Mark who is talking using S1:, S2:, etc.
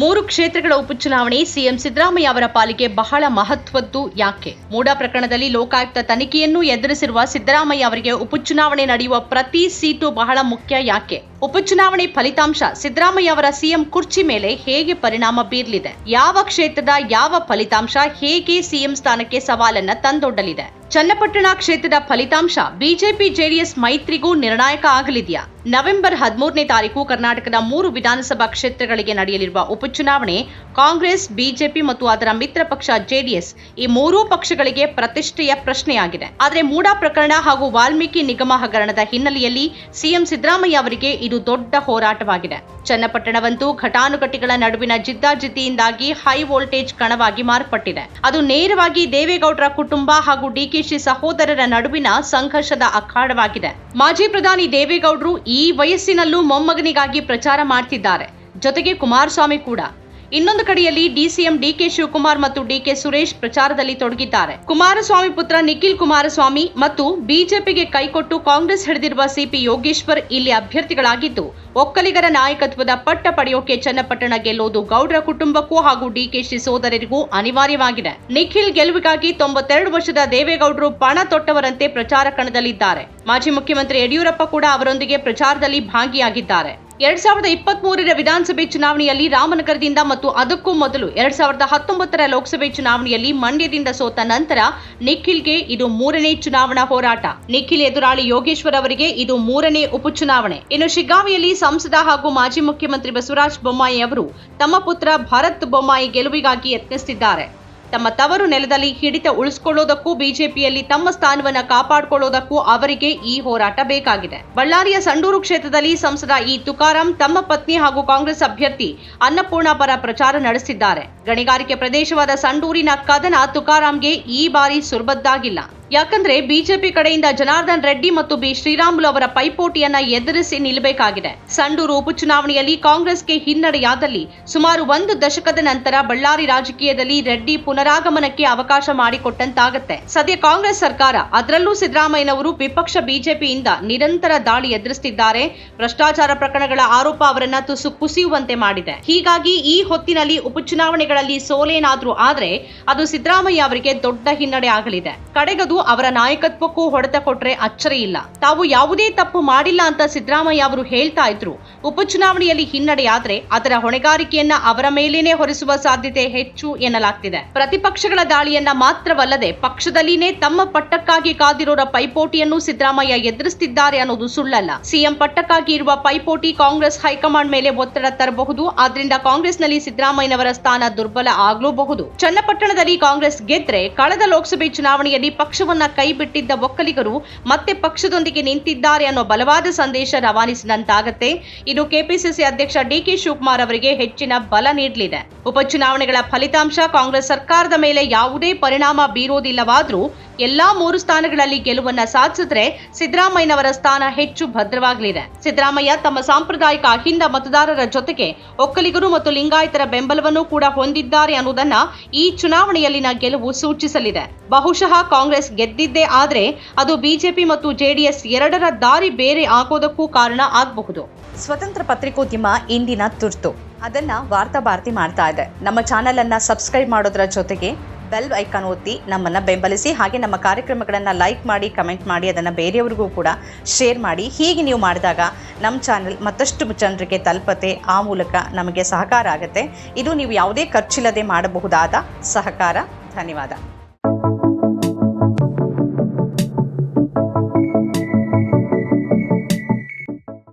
S1: ಮೂರು ಕ್ಷೇತ್ರಗಳ ಉಪಚುನಾವಣೆ ಸಿಎಂ ಸಿದ್ದರಾಮಯ್ಯ ಅವರ ಪಾಲಿಗೆ ಬಹಳ ಮಹತ್ವದ್ದು ಯಾಕೆ? ಮೂಡ ಪ್ರಕರಣದಲ್ಲಿ ಲೋಕಾಯುಕ್ತ ತನಿಖೆಯನ್ನು ಎದುರಿಸಿರುವ ಸಿದ್ದರಾಮಯ್ಯ ಅವರಿಗೆ ಉಪಚುನಾವಣೆ ನಡೆಯುವ ಪ್ರತಿ ಸೀಟು ಬಹಳ ಮುಖ್ಯ ಯಾಕೆ? ಉಪಚುನಾವಣೆ ಫಲಿತಾಂಶ ಸಿದ್ದರಾಮಯ್ಯ ಅವರ ಸಿಎಂ ಕುರ್ಚಿ ಮೇಲೆ ಹೇಗೆ ಪರಿಣಾಮ ಬೀರಲಿದೆ? ಯಾವ ಕ್ಷೇತ್ರದ ಯಾವ ಫಲಿತಾಂಶ ಹೇಗೆ ಸಿಎಂ ಸ್ಥಾನಕ್ಕೆ ಸವಾಲನ್ನ ತಂದೊಡ್ಡಲಿದೆ? ಚನ್ನಪಟ್ಟಣ ಕ್ಷೇತ್ರದ ಫಲಿತಾಂಶ ಬಿಜೆಪಿ ಜೆಡಿಎಸ್ ಮೈತ್ರಿಗೂ ನಿರ್ಣಾಯಕ ಆಗಲಿದೆಯಾ? ನವೆಂಬರ್ ಹದಿಮೂರನೇ ತಾರೀಕು ಕರ್ನಾಟಕದ ಮೂರು ವಿಧಾನಸಭಾ ಕ್ಷೇತ್ರಗಳಿಗೆ ನಡೆಯಲಿರುವ ಉಪಚುನಾವಣೆ, ಕಾಂಗ್ರೆಸ್, ಬಿಜೆಪಿ ಮತ್ತು ಅದರ ಮಿತ್ರ ಪಕ್ಷ ಜೆಡಿಎಸ್ ಈ ಮೂರೂ ಪಕ್ಷಗಳಿಗೆ ಪ್ರತಿಷ್ಠೆಯ ಪ್ರಶ್ನೆಯಾಗಿದೆ. ಆದರೆ ಮೂಡಾ ಪ್ರಕರಣ ಹಾಗೂ ವಾಲ್ಮೀಕಿ ನಿಗಮ ಹಗರಣದ ಹಿನ್ನೆಲೆಯಲ್ಲಿ ಸಿಎಂ ಸಿದ್ದರಾಮಯ್ಯ ಅವರಿಗೆ ಇದು ದೊಡ್ಡ ಹೋರಾಟವಾಗಿದೆ. ಚನ್ನಪಟ್ಟಣವಂತೂ ಘಟಾನುಘಟಿಗಳ ನಡುವಿನ ಜಿದ್ದಾಜಿದ್ದಿಯಿಂದಾಗಿ ಹೈ ವೋಲ್ಟೇಜ್ ಕಣವಾಗಿ ಮಾರ್ಪಟ್ಟಿದೆ. ಅದು ನೇರವಾಗಿ ದೇವೇಗೌಡರ ಕುಟುಂಬ ಹಾಗೂ ಡಿಕೆಶಿ ಸಹೋದರರ ನಡುವಿನ ಸಂಘರ್ಷದ ಅಖಾಡವಾಗಿದೆ. ಮಾಜಿ ಪ್ರಧಾನಿ ದೇವೇಗೌಡರು ಈ ವಯಸ್ಸಿನಲ್ಲೂ ಮೊಮ್ಮಗನಿಗಾಗಿ ಪ್ರಚಾರ ಮಾಡ್ತಿದ್ದಾರೆ. ಜೊತೆಗೆ ಕುಮಾರಸ್ವಾಮಿ ಕೂಡ. ಇನ್ನೊಂದು ಕಡೆಯಲ್ಲಿ ಡಿಸಿಎಂ ಡಿಕೆ ಶಿವಕುಮಾರ್ ಮತ್ತು ಡಿಕೆ ಸುರೇಶ್ ಪ್ರಚಾರದಲ್ಲಿ ತೊಡಗಿದ್ದಾರೆ. ಕುಮಾರಸ್ವಾಮಿ ಪುತ್ರ ನಿಖಿಲ್ ಕುಮಾರಸ್ವಾಮಿ ಮತ್ತು ಬಿಜೆಪಿಗೆ ಕೈಕೊಟ್ಟು ಕಾಂಗ್ರೆಸ್ ಹಿಡಿದಿರುವ ಸಿಪಿ ಯೋಗೇಶ್ವರ್ ಇಲ್ಲಿ ಅಭ್ಯರ್ಥಿಗಳಾಗಿದ್ದು, ಒಕ್ಕಲಿಗರ ನಾಯಕತ್ವದ ಪಟ್ಟ ಪಡೆಯೋಕೆ ಚನ್ನಪಟ್ಟಣ ಗೆಲ್ಲೋದು ಗೌಡ್ರ ಕುಟುಂಬಕ್ಕೂ ಹಾಗೂ ಡಿಕೆಶಿ ಸೋದರರಿಗೂ ಅನಿವಾರ್ಯವಾಗಿದೆ. ನಿಖಿಲ್ ಗೆಲುವಿಗಾಗಿ ತೊಂಬತ್ತೆರಡು ವರ್ಷದ ದೇವೇಗೌಡರು ಪಣ ತೊಟ್ಟವರಂತೆ ಪ್ರಚಾರ ಕಣದಲ್ಲಿದ್ದಾರೆ. ಮಾಜಿ ಮುಖ್ಯಮಂತ್ರಿ ಯಡಿಯೂರಪ್ಪ ಕೂಡ ಅವರೊಂದಿಗೆ ಪ್ರಚಾರದಲ್ಲಿ ಭಾಗಿಯಾಗಿದ್ದಾರೆ. ಎರಡ್ ಸಾವಿರದ ಇಪ್ಪತ್ತ್ ಮೂರರ ವಿಧಾನಸಭೆ ಚುನಾವಣೆಯಲ್ಲಿ ರಾಮನಗರದಿಂದ ಮತ್ತು ಅದಕ್ಕೂ ಮೊದಲು ಎರಡ್ ಸಾವಿರದ ಹತ್ತೊಂಬತ್ತರ ಲೋಕಸಭೆ ಚುನಾವಣೆಯಲ್ಲಿ ಮಂಡ್ಯದಿಂದ ಸೋತ ನಂತರ ನಿಖಿಲ್ಗೆ ಇದು ಮೂರನೇ ಚುನಾವಣಾ ಹೋರಾಟ. ನಿಖಿಲ್ ಎದುರಾಳಿ ಯೋಗೇಶ್ವರ್ ಅವರಿಗೆ ಇದು ಮೂರನೇ ಉಪಚುನಾವಣೆ. ಇನ್ನು ಶಿಗ್ಗಾವಿಯಲ್ಲಿ ಸಂಸದ ಹಾಗೂ ಮಾಜಿ ಮುಖ್ಯಮಂತ್ರಿ ಬಸವರಾಜ ಬೊಮ್ಮಾಯಿ ಅವರು ತಮ್ಮ ಪುತ್ರ ಭರತ್ ಬೊಮ್ಮಾಯಿ ಗೆಲುವಿಗಾಗಿ ಯತ್ನಿಸುತ್ತಿದ್ದಾರೆ. ತಮ್ಮ ತವರು ನೆಲದಲ್ಲಿ ಹಿಡಿತ ಉಳಿಸಿಕೊಳ್ಳೋದಕ್ಕೂ ಬಿಜೆಪಿಯಲ್ಲಿ ತಮ್ಮ ಸ್ಥಾನವನ್ನ ಕಾಪಾಡಿಕೊಳ್ಳೋದಕ್ಕೂ ಅವರಿಗೆ ಈ ಹೋರಾಟ ಬೇಕಾಗಿದೆ. ಬಳ್ಳಾರಿಯ ಸಂಡೂರು ಕ್ಷೇತ್ರದಲ್ಲಿ ಸಂಸದ ಇ ತುಕಾರಾಂ ತಮ್ಮ ಪತ್ನಿ ಹಾಗೂ ಕಾಂಗ್ರೆಸ್ ಅಭ್ಯರ್ಥಿ ಅನ್ನಪೂರ್ಣ ಪರ ಪ್ರಚಾರ ನಡೆಸಿದ್ದಾರೆ. ಗಣಿಗಾರಿಕೆ ಪ್ರದೇಶವಾದ ಸಂಡೂರಿನ ಕದನ ತುಕಾರಾಂಗೆ ಈ ಬಾರಿ ಸುರ್ಬದ್ದಾಗಿಲ್ಲ. ಯಾಕಂದ್ರೆ ಬಿಜೆಪಿ ಕಡೆಯಿಂದ ಜನಾರ್ದನ್ ರೆಡ್ಡಿ ಮತ್ತು ಬಿ ಶ್ರೀರಾಮುಲು ಅವರ ಪೈಪೋಟಿಯನ್ನ ಎದುರಿಸಿ ನಿಲ್ಲಬೇಕಾಗಿದೆ ಸಂಡೂರು ಉಪಚುನಾವಣೆಯಲ್ಲಿ ಕಾಂಗ್ರೆಸ್ಗೆ ಹಿನ್ನಡೆಯಾದಲ್ಲಿ ಸುಮಾರು ಒಂದು ದಶಕದ ನಂತರ ಬಳ್ಳಾರಿ ರಾಜಕೀಯದಲ್ಲಿ ರೆಡ್ಡಿ ಪುನರಾಗಮನಕ್ಕೆ ಅವಕಾಶ ಮಾಡಿಕೊಟ್ಟಂತಾಗತ್ತೆ. ಸದ್ಯ ಕಾಂಗ್ರೆಸ್ ಸರ್ಕಾರ ಅದರಲ್ಲೂ ಸಿದ್ದರಾಮಯ್ಯನವರು ವಿಪಕ್ಷ ಬಿಜೆಪಿಯಿಂದ ನಿರಂತರ ದಾಳಿ ಎದುರಿಸುತ್ತಿದ್ದಾರೆ ಭ್ರಷ್ಟಾಚಾರ ಪ್ರಕರಣಗಳ ಆರೋಪ ಅವರನ್ನ ತುಸು ಕುಸಿಯುವಂತೆ ಮಾಡಿದೆ. ಹೀಗಾಗಿ ಈ ಹೊತ್ತಿನಲ್ಲಿ ಉಪಚುನಾವಣೆಗಳಲ್ಲಿ ಸೋಲೇನಾದ್ರೂ ಆದ್ರೆ ಅದು ಸಿದ್ದರಾಮಯ್ಯ ಅವರಿಗೆ ದೊಡ್ಡ ಹಿನ್ನಡೆ ಆಗಲಿದೆ. ಕಡೆಗದು ಅವರ ನಾಯಕತ್ವಕ್ಕೂ ಹೊಡೆತ ಕೊಟ್ರೆ ಅಚ್ಚರಿ ಇಲ್ಲ. ತಾವು ಯಾವುದೇ ತಪ್ಪು ಮಾಡಿಲ್ಲ ಅಂತ ಸಿದ್ದರಾಮಯ್ಯ ಅವರು ಹೇಳ್ತಾ ಇದ್ರು. ಉಪಚುನಾವಣೆಯಲ್ಲಿ ಹಿನ್ನಡೆಯಾದ್ರೆ ಅದರ ಹೊಣೆಗಾರಿಕೆಯನ್ನ ಅವರ ಮೇಲೇನೆ ಹೊರಿಸುವ ಸಾಧ್ಯತೆ ಹೆಚ್ಚು ಎನ್ನಲಾಗ್ತಿದೆ. ಪ್ರತಿಪಕ್ಷಗಳ ದಾಳಿಯನ್ನ ಮಾತ್ರವಲ್ಲದೆ ಪಕ್ಷದಲ್ಲಿನೇ ತಮ್ಮ ಪಟ್ಟಕ್ಕಾಗಿ ಕಾದಿರೋರ ಪೈಪೋಟಿಯನ್ನು ಸಿದ್ದರಾಮಯ್ಯ ಎದುರಿಸುತ್ತಿದ್ದಾರೆ ಅನ್ನೋದು ಸುಳ್ಳಲ್ಲ. ಸಿಎಂ ಪಟ್ಟಕ್ಕಾಗಿ ಇರುವ ಪೈಪೋಟಿ ಕಾಂಗ್ರೆಸ್ ಹೈಕಮಾಂಡ್ ಮೇಲೆ ಒತ್ತಡ ತರಬಹುದು. ಆದ್ರಿಂದ ಕಾಂಗ್ರೆಸ್ನಲ್ಲಿ ಸಿದ್ದರಾಮಯ್ಯನವರ ಸ್ಥಾನ ದುರ್ಬಲ ಆಗಲೂಬಹುದು. ಚನ್ನಪಟ್ಟಣದಲ್ಲಿ ಕಾಂಗ್ರೆಸ್ ಗೆದ್ರೆ ಕಳೆದ ಲೋಕಸಭೆ ಚುನಾವಣೆಯಲ್ಲಿ ಪಕ್ಷವನ್ನ ಕೈಬಿಟ್ಟಿದ್ದ ಒಕ್ಕಲಿಗರು ಮತ್ತೆ ಪಕ್ಷದೊಂದಿಗೆ ನಿಂತಿದ್ದಾರೆ ಅನ್ನೋ ಬಲವಾದ ಸಂದೇಶ ರವಾನಿಸಿದಂತಾಗತ್ತೆ. ಇದು ಕೆಪಿಸಿಸಿ ಅಧ್ಯಕ್ಷ ಡಿಕೆ ಶಿವಕುಮಾರ್ ಅವರಿಗೆ ಹೆಚ್ಚಿನ ಬಲ ನೀಡಲಿದೆ. ಉಪಚುನಾವಣೆಗಳ ಫಲಿತಾಂಶ ಕಾಂಗ್ರೆಸ್ ಸರ್ಕಾರದ ಮೇಲೆ ಯಾವುದೇ ಪರಿಣಾಮ ಬೀರೋದಿಲ್ಲವಾದ್ರೂ ಎಲ್ಲಾ ಮೂರು ಸ್ಥಾನಗಳಲ್ಲಿ ಗೆಲುವನ್ನ ಸಾಧಿಸಿದ್ರೆ ಸಿದ್ದರಾಮಯ್ಯನವರ ಸ್ಥಾನ ಹೆಚ್ಚು ಭದ್ರವಾಗಲಿದೆ. ಸಿದ್ದರಾಮಯ್ಯ ತಮ್ಮ ಸಾಂಪ್ರದಾಯಿಕ ಅಹಿಂದ ಮತದಾರರ ಜೊತೆಗೆ ಒಕ್ಕಲಿಗರು ಮತ್ತು ಲಿಂಗಾಯತರ ಬೆಂಬಲವನ್ನು ಕೂಡ ಹೊಂದಿದ್ದಾರೆ ಅನ್ನೋದನ್ನ ಈ ಚುನಾವಣೆಯಲ್ಲಿನ ಗೆಲುವು ಸೂಚಿಸಲಿದೆ. ಬಹುಶಃ ಕಾಂಗ್ರೆಸ್ ಗೆದ್ದಿದ್ದೇ ಆದರೆ ಅದು ಬಿಜೆಪಿ ಮತ್ತು ಜೆಡಿಎಸ್ ಎರಡರ ದಾರಿ ಬೇರೆ ಆಗೋದಕ್ಕೂ ಕಾರಣ ಆಗಬಹುದು.
S2: ಸ್ವತಂತ್ರ ಪತ್ರಿಕೋದ್ಯಮ ಇಂದಿನ ತುರ್ತು. ಅದನ್ನ ವಾರ್ತಾ ಭಾರತಿ ಮಾಡ್ತಾ ಇದೆ. ನಮ್ಮ ಚಾನೆಲ್ ಅನ್ನ ಸಬ್ಸ್ಕ್ರೈಬ್ ಮಾಡೋದ್ರ ಜೊತೆಗೆ ಬೆಲ್ ಐಕಾನ್ ಒತ್ತಿ ನಮ್ಮನ್ನ ಬೆಂಬಲಿಸಿ, ಹಾಗೆ ನಮ್ಮ ಕಾರ್ಯಕ್ರಮಗಳನ್ನು ಲೈಕ್ ಮಾಡಿ, ಕಮೆಂಟ್ ಮಾಡಿ, ಅದನ್ನು ಬೇರೆಯವ್ರಿಗೂ ಕೂಡ ಶೇರ್ ಮಾಡಿ. ಹೀಗೆ ನೀವು ಮಾಡಿದಾಗ ನಮ್ಮ ಚಾನೆಲ್ ಮತ್ತಷ್ಟು ಜನರಿಗೆ ತಲುಪತ್ತೆ, ಆ ಮೂಲಕ ನಮಗೆ ಸಹಕಾರ ಆಗುತ್ತೆ. ಇದು ನೀವು ಯಾವುದೇ ಖರ್ಚಿಲ್ಲದೆ ಮಾಡಬಹುದಾದ ಸಹಕಾರ. ಧನ್ಯವಾದ.